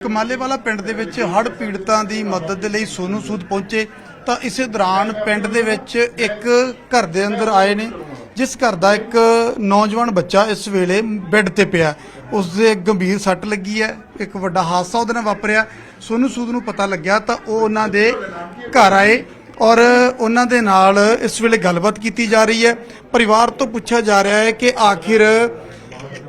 ਕਮਾਲੇਵਾਲਾ ਪਿੰਡ ਦੇ ਵਿੱਚ ਹੜ੍ਹ ਪੀੜਤਾਂ ਦੀ ਮਦਦ ਦੇ ਲਈ ਸੋਨੂ ਸੂਦ ਪਹੁੰਚੇ ਤਾਂ ਇਸੇ ਦੌਰਾਨ ਪਿੰਡ ਦੇ ਵਿੱਚ ਇੱਕ ਘਰ ਦੇ ਅੰਦਰ ਆਏ ਨੇ, ਜਿਸ ਘਰ ਦਾ ਇੱਕ ਨੌਜਵਾਨ ਬੱਚਾ ਇਸ ਵੇਲੇ ਬੈੱਡ ਤੇ ਪਿਆ। ਉਸ ਦੇ ਗੰਭੀਰ ਸੱਟ ਲੱਗੀ ਹੈ, ਇੱਕ ਵੱਡਾ ਹਾਦਸਾ ਉਹਦੇ ਨਾਲ ਵਾਪਰਿਆ। ਸੋਨੂ ਸੂਦ ਨੂੰ ਪਤਾ ਲੱਗਿਆ ਤਾਂ ਉਹ ਉਹਨਾਂ ਦੇ ਘਰ ਆਏ ਔਰ ਉਹਨਾਂ ਦੇ ਨਾਲ ਇਸ ਵੇਲੇ ਗੱਲਬਾਤ ਕੀਤੀ ਜਾ ਰਹੀ ਹੈ। ਪਰਿਵਾਰ ਤੋਂ ਪੁੱਛਿਆ ਜਾ ਰਿਹਾ ਹੈ ਕਿ ਆਖਿਰ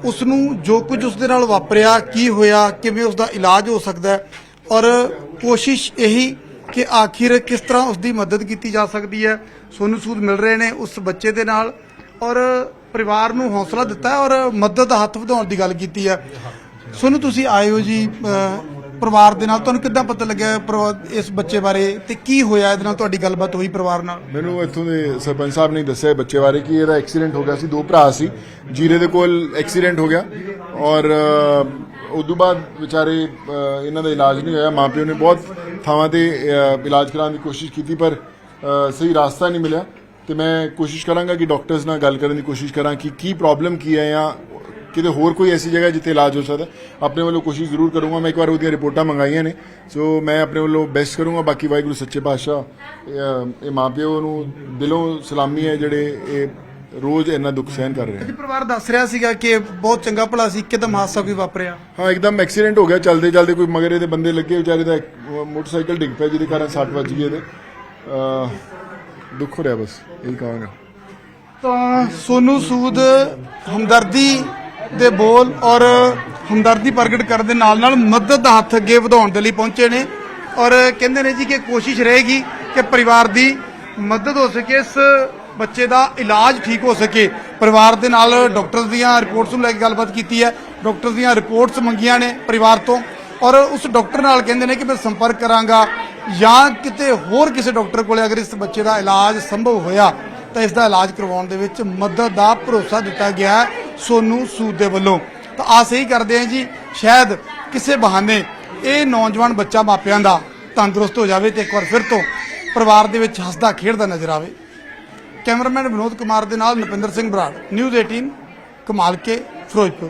ਉਸ ਨੂੰ ਜੋ ਕੁਝ ਉਸ ਦੇ ਨਾਲ ਵਾਪਰਿਆ, ਕੀ ਹੋਇਆ, ਕਿਵੇਂ ਉਸ ਦਾ ਇਲਾਜ ਹੋ ਸਕਦਾ ਔਰ ਕੋਸ਼ਿਸ਼ ਇਹੀ ਕਿ ਆਖਿਰ ਕਿਸ ਤਰ੍ਹਾਂ ਉਸ ਦੀ ਮਦਦ ਕੀਤੀ ਜਾ ਸਕਦੀ ਹੈ, ਸੋਨੂੰ ਸੂਦ ਮਿਲ ਰਹੇ ਨੇ ਉਸ ਬੱਚੇ ਦੇ ਨਾਲ, ਔਰ ਪਰਿਵਾਰ ਨੂੰ ਹੌਸਲਾ ਦਿੱਤਾ ਔਰ ਮਦਦ ਦਾ ਹੱਥ ਵਧਾਉਣ ਦੀ ਗੱਲ ਕੀਤੀ ਹੈ। ਸੋਨੂੰ, ਤੁਸੀਂ ਆਏ ਹੋ ਜੀ ਪਰਿਵਾਰ ਦੇ ਨਾਲ ਤੁਹਾਨੂੰ ਕਿੱਦਾਂ ਪਤਾ ਲੱਗਿਆ ਪਰਿਵਾ- ਇਸ ਬੱਚੇ ਬਾਰੇ ਤੇ ਕੀ ਹੋਇਆ? ਇਹਦੇ ਨਾਲ ਤੁਹਾਡੀ ਗੱਲਬਾਤ ਹੋਈ ਪਰਿਵਾਰ ਨਾਲ? ਮੈਨੂੰ ਇੱਥੋਂ ਦੇ ਸਰਪੰਚ ਸਾਹਿਬ ਨੇ ਦੱਸਿਆ ਬੱਚੇ ਬਾਰੇ ਕਿ ਇਹਦਾ ਐਕਸੀਡੈਂਟ ਹੋ ਗਿਆ ਸੀ ਦੋ ਭਰਾ ਸੀ। ਜੀਰੇ ਦੇ ਕੋਲ ਐਕਸੀਡੈਂਟ ਹੋ ਗਿਆ ਔਰ ਉਦੋਂ ਬਾਅਦ ਵਿਚਾਰੇ ਅ, ਇਹਨਾਂ ਦਾ ਇਲਾਜ ਨਹੀਂ ਹੋਇਆ। ਮਾਪਿਓ ਨੇ ਬਹੁਤ ਥਾਵਾਂ ਤੇ ਅ, ਇਲਾਜ ਕਰਾਉਣ ਦੀ ਕੋਸ਼ਿਸ਼ ਕੀਤੀ ਪਰ ਅ, ਸਹੀ ਰਸਤਾ ਨਹੀਂ ਮਿਲਿਆ। ਤੇ ਮੈਂ ਕੋਸ਼ਿਸ਼ ਕਰਾਂਗਾ ਕਿ ਡਾਕਟਰਸ ਨਾਲ ਗੱਲ ਕਰਨ ਦੀ ਕੋਸ਼ਿਸ਼ ਕਰਾਂ ਕਿ ਕੀ ਪ੍ਰੋਬਲਮ ਕੀ ਹੈ ਜਾਂ ਕਿਤੇ ਹੋਰ ਕੋਈ ਐਸੀ ਜਗ੍ਹਾ ਜਿੱਥੇ ਇਲਾਜ ਹੋ ਸਕਦਾ। ਆਪਣੇ ਵੱਲੋਂ ਕੋਸ਼ਿਸ਼ ਜ਼ਰੂਰ ਕਰੂੰਗਾ। ਮੈਂ ਇੱਕ ਵਾਰ ਉਹਦੀਆਂ ਰਿਪੋਰਟਾਂ ਮੰਗਾਈਆਂ ਨੇ। ਸੋ ਮੈਂ ਆਪਣੇ ਵੱਲੋਂ ਬੈਸਟ ਕਰੂੰਗਾ। ਬਾਕੀ ਵਾਹਿਗੁਰੂ ਸੱਚੇ ਪਾਤਸ਼ਾਹ ਇਹ ਇਹ ਮਾਪਿਓ ਨੂੰ ਦਿਲੋਂ ਸਲਾਮੀ ਹੈ ਜਿਹੜੇ ਇਹ ਰੋਜ਼ ਇੰਨਾ ਦੁੱਖ ਸਹਿਨ ਕਰ ਰਹੇ ਜੀ ਪਰਿਵਾਰ ਦੱਸ ਰਿਹਾ ਸੀਗਾ ਕਿ ਬਹੁਤ ਚੰਗਾ ਭਲਾ ਸੀ। ਕਿਦਮ ਹਾਦਸਾ ਵੀ ਵਾਪਰਿਆ। ਹਾਂ ਇੱਕਦਮ ਐਕਸੀਡੈਂਟ ਹੋ ਗਿਆ। ਚਲਦੇ ਚਲਦੇ ਕੋਈ ਮਗਰ ਇਹਦੇ ਬੰਦੇ ਲੱਗੇ। ਵਿਚਾਰੇ ਦਾ ਇੱਕ ਮੋਟਰਸਾਈਕਲ ਡਿੱਗ ਪਿਆ ਜਿਹਦੇ ਕਾਰਨ ਸੱਟ ਵੱਜ ਗਈ ਇਹਦੇ। ਅਹ, ਦੁੱਖ ਹੋ ਰਿਹਾ ਬਸ। ਇਹੀ ਕਹਾਂਗਾ। ਤਾਂ ਸੋਨੂ ਸੂਦ ਹਮਦਰਦੀ ਦੇ ਬੋਲ ਔਰ ਹਮਦਰਦੀ ਪ੍ਰਗਟ ਕਰਨ ਦੇ ਨਾਲ ਨਾਲ ਮਦਦ ਦਾ ਹੱਥ ਅੱਗੇ ਵਧਾਉਣ ਦੇ ਲਈ ਪਹੁੰਚੇ ਨੇ ਔਰ ਕਹਿੰਦੇ ਨੇ ਜੀ ਕਿ ਕੋਸ਼ਿਸ਼ ਰਹੇਗੀ ਕਿ ਪਰਿਵਾਰ ਦੀ ਮਦਦ ਹੋ ਸਕੇ, ਇਸ ਬੱਚੇ ਦਾ ਇਲਾਜ ਠੀਕ ਹੋ ਸਕੇ। ਪਰਿਵਾਰ ਦੇ ਨਾਲ ਡਾਕਟਰ ਦੀਆਂ ਰਿਪੋਰਟਸ ਨੂੰ ਲੈ ਕੇ ਗੱਲਬਾਤ ਕੀਤੀ ਹੈ। ਡਾਕਟਰ ਦੀਆਂ ਰਿਪੋਰਟਸ ਮੰਗੀਆਂ ਨੇ ਪਰਿਵਾਰ ਤੋਂ ਔਰ ਉਸ ਡਾਕਟਰ ਨਾਲ ਕਹਿੰਦੇ ਨੇ ਕਿ ਮੈਂ ਸੰਪਰਕ ਕਰਾਂਗਾ ਜਾਂ ਕਿਤੇ ਹੋਰ ਕਿਸੇ ਡਾਕਟਰ ਕੋਲੇ ਅਗਰ ਇਸ ਬੱਚੇ ਦਾ ਇਲਾਜ ਸੰਭਵ ਹੋਇਆ ਤਾਂ ਇਸ ਦਾ ਇਲਾਜ ਕਰਵਾਉਣ ਦੇ ਵਿੱਚ ਮਦਦ ਦਾ ਭਰੋਸਾ ਦਿੱਤਾ ਗਿਆ ਹੈ। ਸੋਨੂ ਸੂਦ ਦੇ ਵੱਲੋਂ। ਤਾਂ ਆਸ ਇਹੀ ਕਰਦੇ ਹਾਂ ਜੀ, ਸ਼ਾਇਦ ਕਿਸੇ ਬਹਾਨੇ ਇਹ ਨੌਜਵਾਨ ਬੱਚਾ ਮਾਪਿਆਂ ਦਾ ਤੰਦਰੁਸਤ ਹੋ ਜਾਵੇ ਤੇ ਇੱਕ ਵਾਰ ਫਿਰ ਤੋਂ ਪਰਿਵਾਰ ਦੇ ਵਿੱਚ ਹੱਸਦਾ ਖੇਡਦਾ ਨਜ਼ਰ ਆਵੇ। ਕੈਮਰਾਮੈਨ ਵਿਨੋਦ ਕੁਮਾਰ ਦੇ ਨਾਲ ਨਪਿੰਦਰ ਸਿੰਘ ਬਰਾੜ, ਨਿਊਜ਼ 18 ਕਮਾਲ ਕੇ, ਫਿਰੋਜ਼ਪੁਰ।